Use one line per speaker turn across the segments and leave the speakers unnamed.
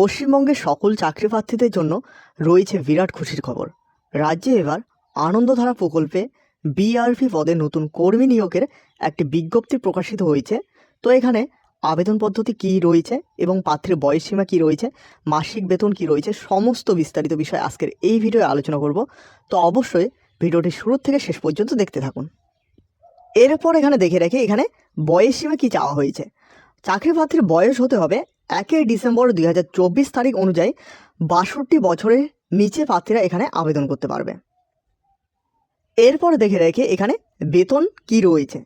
পশ্চিমবঙ্গের সকল চাকরি প্রার্থীদের জন্য রয়েছে বিরাট খুশির খবর। রাজ্যে এবার আনন্দধারা প্রকল্পে বিআরপি পদে নতুন কর্মী নিয়োগের একটি বিজ্ঞপ্তি প্রকাশিত হয়েছে। তো এখানে আবেদন পদ্ধতি কী রয়েছে এবং প্রার্থীর বয়সসীমা কী রয়েছে, মাসিক বেতন কী রয়েছে, সমস্ত বিস্তারিত বিষয় আজকের এই ভিডিওয়ে আলোচনা করব। তো অবশ্যই ভিডিওটি শুরু থেকে শেষ পর্যন্ত দেখতে থাকুন। এরপর এখানে দেখে রেখে এখানে বয়সসীমা কী চাওয়া হয়েছে। চাকরি প্রার্থীর বয়স হতে হবে একই ডিসেম্বর দুই হাজার চব্বিশ তারিখ অনুযায়ী বাষট্টি বছরের নিচে প্রার্থীরা এখানে আবেদন করতে পারবে। এরপর দেখে রেখে এখানে বেতন কি রয়েছে?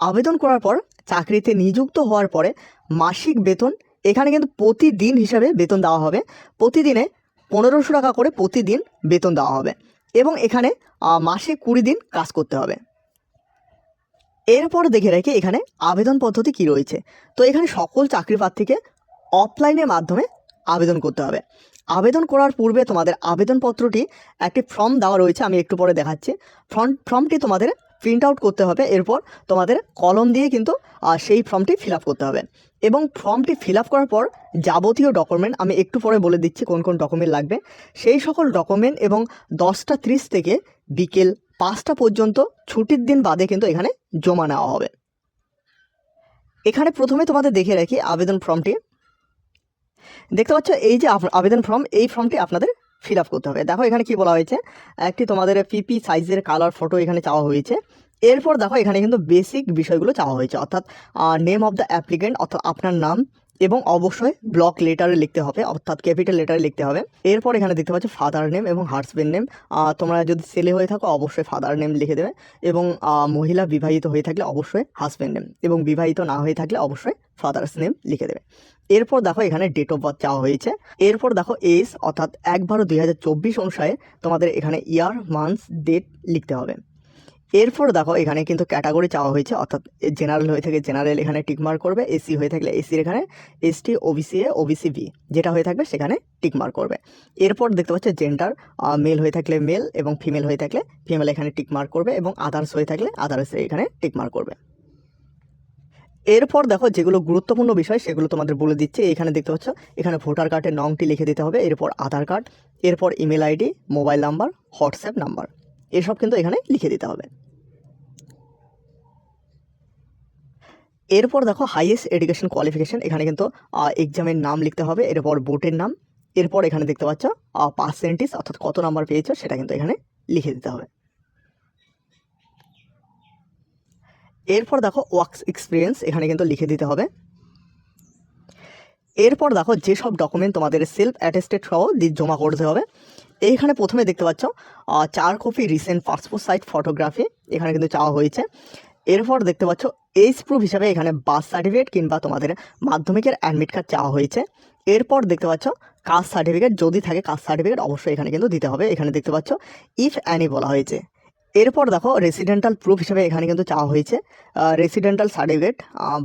আবেদন করার পর চাকরিতে নিযুক্ত হওয়ার পরে মাসিক বেতন, এখানে কিন্তু প্রতিদিন হিসাবে বেতন দেওয়া হবে। প্রতিদিনে পনেরোশো টাকা করে প্রতিদিন বেতন দেওয়া হবে এবং এখানে মাসে কুড়ি দিন কাজ করতে হবে। এরপর দেখে রেখে এখানে আবেদন পদ্ধতি কি রয়েছে? তো এখানে সকল চাকরি প্রার্থীকে অফলাইনের মাধ্যমে আবেদন করতে হবে। আবেদন করার পূর্বে তোমাদের আবেদনপত্রটি একটি ফর্ম দেওয়া রয়েছে, আমি একটু পরে দেখাচ্ছি। ফর্ম ফর্মটি তোমাদের প্রিন্ট আউট করতে হবে, এরপর তোমাদের কলম দিয়ে কিন্তু সেই ফর্মটি ফিল করতে হবে। এবং ফর্মটি ফিল করার পর যাবতীয় ডকুমেন্ট আমি একটু পরে বলে দিচ্ছি কোন কোন ডকুমেন্ট লাগবে। সেই সকল ডকুমেন্ট এবং দশটা ত্রিশ থেকে বিকেল পাঁচটা পর্যন্ত ছুটির দিন বাদে কিন্তু এখানে জমা নেওয়া হবে। এখানে প্রথমে তোমাদের দেখে রাখি আবেদন ফর্মটি দেখতে পাচ্ছ, এই যে আবেদন ফর্ম এই ফর্মটি আপনাদের ফিল আপ করতে হবে। দেখো এখানে কি বলা হয়েছে, একটি তোমাদের পিপি সাইজের কালার ফটো এখানে চাওয়া হয়েছে। এরপর দেখো এখানে কিন্তু বেসিক বিষয়গুলো চাওয়া হয়েছে, অর্থাৎ নেম অফ দ্য অ্যাপ্লিকেন্ট অর্থাৎ আপনার নাম এবং অবশ্যই ব্লক লেটারে লিখতে হবে, অর্থাৎ ক্যাপিটাল লেটারে লিখতে হবে। এরপর এখানে দেখতে পাচ্ছ ফাদার নেম এবং হাজবেন্ড নেম তোমরা যদি ছেলে হয়ে থাকো, অবশ্যই ফাদার নেম লিখে দেবে এবং মহিলা বিবাহিত হয়ে থাকলে অবশ্যই হাজব্যান্ড নেম এবং বিবাহিত না হয়ে থাকলে অবশ্যই ফাদার্স নেম লিখে দেবে। এরপর দেখো এখানে ডেট অফ বার্থ চাওয়া হয়েছে। এরপর দেখো এজ অর্থাৎ এক বারো দুই হাজার চব্বিশ অনুসারে তোমাদের এখানে ইয়ার মান্থস ডেট লিখতে হবে। এরপর দেখো, এখানে কিন্তু ক্যাটাগরি চাওয়া হয়েছে, অর্থাৎ জেনারেল হয়ে থাকে জেনারেল এখানে টিকমার্ক করবে এসি হয়ে থাকলে এসির এখানে ST OBC A OBC B যেটা হয়ে থাকবে সেখানে টিকমার্ক করবে। এরপর দেখতে পাচ্ছ জেন্ডার মেল হয়ে থাকলে মেল এবং ফিমেল হয়ে থাকলে ফিমেল এখানে টিকমার্ক করবে এবং আদার্স হয়ে থাকলে আদার্স এখানে টিকমার্ক করবে। এরপর দেখো যেগুলো গুরুত্বপূর্ণ বিষয়, সেগুলো তোমাদের বলে দিচ্ছে। এখানে দেখতে পাচ্ছ, এখানে ভোটার কার্ডের নংটি লিখে দিতে হবে, এরপর আধার কার্ড এরপর email ID mobile number WhatsApp number এসব কিন্তু এখানে লিখে দিতে হবে। এরপর দেখো হাইয়েস্ট এডুকেশন কোয়ালিফিকেশন এখানে কিন্তু এক্সামের নাম লিখতে হবে, এরপর বোর্ডের নাম, এরপর এখানে দেখতে পাচ্ছ পার্সেন্টেজ অর্থাৎ কত নাম্বার পেয়েছ, সেটা কিন্তু এখানে লিখে দিতে হবে। এরপর দেখো ওয়ার্কস এক্সপিরিয়েন্স এখানে কিন্তু লিখে দিতে হবে। এরপর দেখো যেসব ডকুমেন্ট তোমাদের সেলফ অ্যাটেস্টেড সহ জমা করতে হবে, এইখানে প্রথমে দেখতে পাচ্ছ চার copy recent passport size photography এখানে কিন্তু চাওয়া হয়েছে। এরপর দেখতে পাচ্ছ এজ প্রুফ হিসাবে এখানে বার্থ সার্টিফিকেট কিংবা তোমাদের মাধ্যমিকের অ্যাডমিট কার্ড চাওয়া হয়েছে। এরপর দেখতে পাচ্ছ কাস্ট সার্টিফিকেট যদি থাকে কাস্ট সার্টিফিকেট অবশ্যই এখানে কিন্তু দিতে হবে। এখানে দেখতে পাচ্ছ ইফ অ্যানি বলা হয়েছে। এরপর দেখো রেসিডেন্টাল প্রুফ হিসেবে এখানে কিন্তু চাওয়া হয়েছে। রেসিডেন্টাল সার্টিফিকেট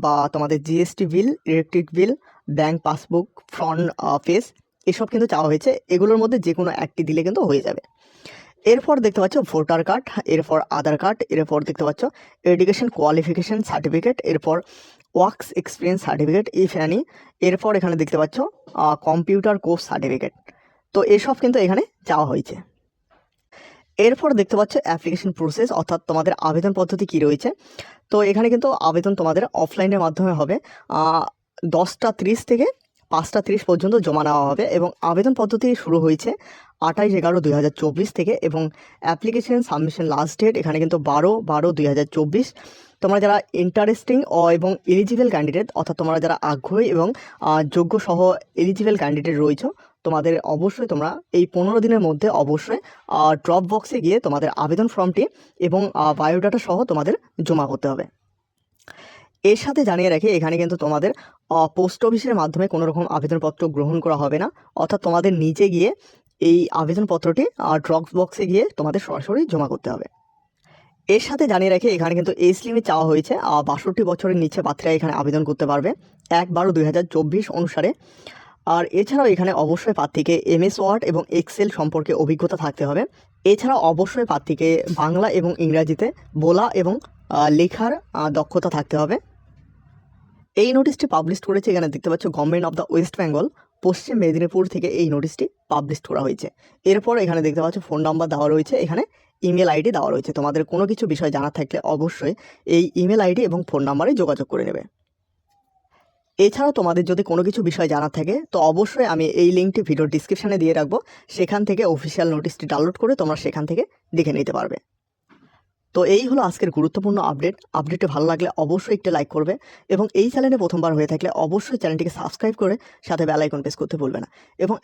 বা তোমাদের GST bill electric bill bank passbook front page এসব কিন্তু চাওয়া হয়েছে। এগুলোর মধ্যে যে কোনো একটি দিলে কিন্তু হয়ে যাবে। এরপর দেখতে পাচ্ছ ভোটার কার্ড, এরপর আধার কার্ড, এরপর দেখতে পাচ্ছ এডুকেশন কোয়ালিফিকেশন সার্টিফিকেট, এরপর works experience certificate, if any এরপর এখানে দেখতে পাচ্ছ কম্পিউটার কোর্স সার্টিফিকেট। তো এসব কিন্তু এখানে চাওয়া হয়েছে। এরপর দেখতে পাচ্ছ অ্যাপ্লিকেশন প্রসেস, অর্থাৎ তোমাদের আবেদন পদ্ধতি কী রয়েছে। তো এখানে কিন্তু আবেদন তোমাদের অফলাইনের মাধ্যমে হবে দশটা ত্রিশ থেকে পাঁচটা তিরিশ পর্যন্ত জমা নেওয়া হবে এবং আবেদন পদ্ধতি শুরু হয়েছে আঠাইশ এগারো দুই হাজার চব্বিশ থেকে এবং অ্যাপ্লিকেশন সাবমিশন লাস্ট ডেট এখানে কিন্তু বারো বারো দুই হাজার চব্বিশ। তোমরা যারা ইন্টারেস্টিং ও এবং এলিজিবল ক্যান্ডিডেট অর্থাৎ তোমরা যারা আগ্রহী এবং যোগ্য সহ এলিজিবল ক্যান্ডিডেট রয়েছে, তোমাদের অবশ্যই তোমরা এই পনেরো দিনের মধ্যে অবশ্যই ড্রপ বক্সে গিয়ে তোমাদের আবেদন ফর্মটি এবং বায়োডাটা সহ তোমাদের জমা করতে হবে। এর সাথে জানিয়ে রাখি, এখানে কিন্তু তোমাদের পোস্ট অফিসের মাধ্যমে কোনো রকম আবেদনপত্র গ্রহণ করা হবে না। অর্থাৎ তোমাদের নিজে গিয়ে এই আবেদনপত্রটি ড্রপ বক্সে গিয়ে তোমাদের সরাসরি জমা করতে হবে। এর সাথে জানিয়ে রাখি, এখানে কিন্তু এজ লিমিট চাওয়া হয়েছে বাষট্টি বছরের নিচে পাত্রীরা এখানে আবেদন করতে পারবে। এক বারো দুই অনুসারে। আর এছাড়াও এখানে অবশ্যই প্রার্থীকে এমএস ওয়ার্ড এবং এক্সেল সম্পর্কে অভিজ্ঞতা থাকতে হবে। এছাড়া অবশ্যই প্রার্থীকে বাংলা এবং ইংরাজিতে বলা এবং লেখার দক্ষতা থাকতে হবে। এই নোটিশটি পাবলিশ করেছে এখানে দেখতে পাচ্ছ government of the west Bengal Paschim Medinipur থেকে এই নোটিশটি পাবলিশ করা হয়েছে। এরপর এখানে দেখতে পাচ্ছ ফোন নাম্বার দেওয়া রয়েছে, এখানে ইমেল আইডি দেওয়া রয়েছে। তোমাদের কোনো কিছু বিষয় জানার থাকলে অবশ্যই এই ইমেল আইডি এবং ফোন নাম্বারে যোগাযোগ করে নেবে। এছাড়াও তোমাদের যদি কোনো কিছু বিষয় জানার থাকে, তো অবশ্যই আমি এই লিঙ্কটি ভিডিও ডিসক্রিপশানে দিয়ে রাখব। সেখান থেকে অফিসিয়াল নোটিশটি ডাউনলোড করে তোমরা সেখান থেকে দেখে নিতে পারবে। তো এই হলো আজকের গুরুত্বপূর্ণ আপডেট আপডেটটি ভালো লাগলে অবশ্যই একটি লাইক করবে এবং এই চ্যানেলে প্রথমবার হয়ে থাকলে অবশ্যই চ্যানেলটিকে সাবস্ক্রাইব করে সাথে বেলাইকন প্রেস করতে ভুলবে না। এবং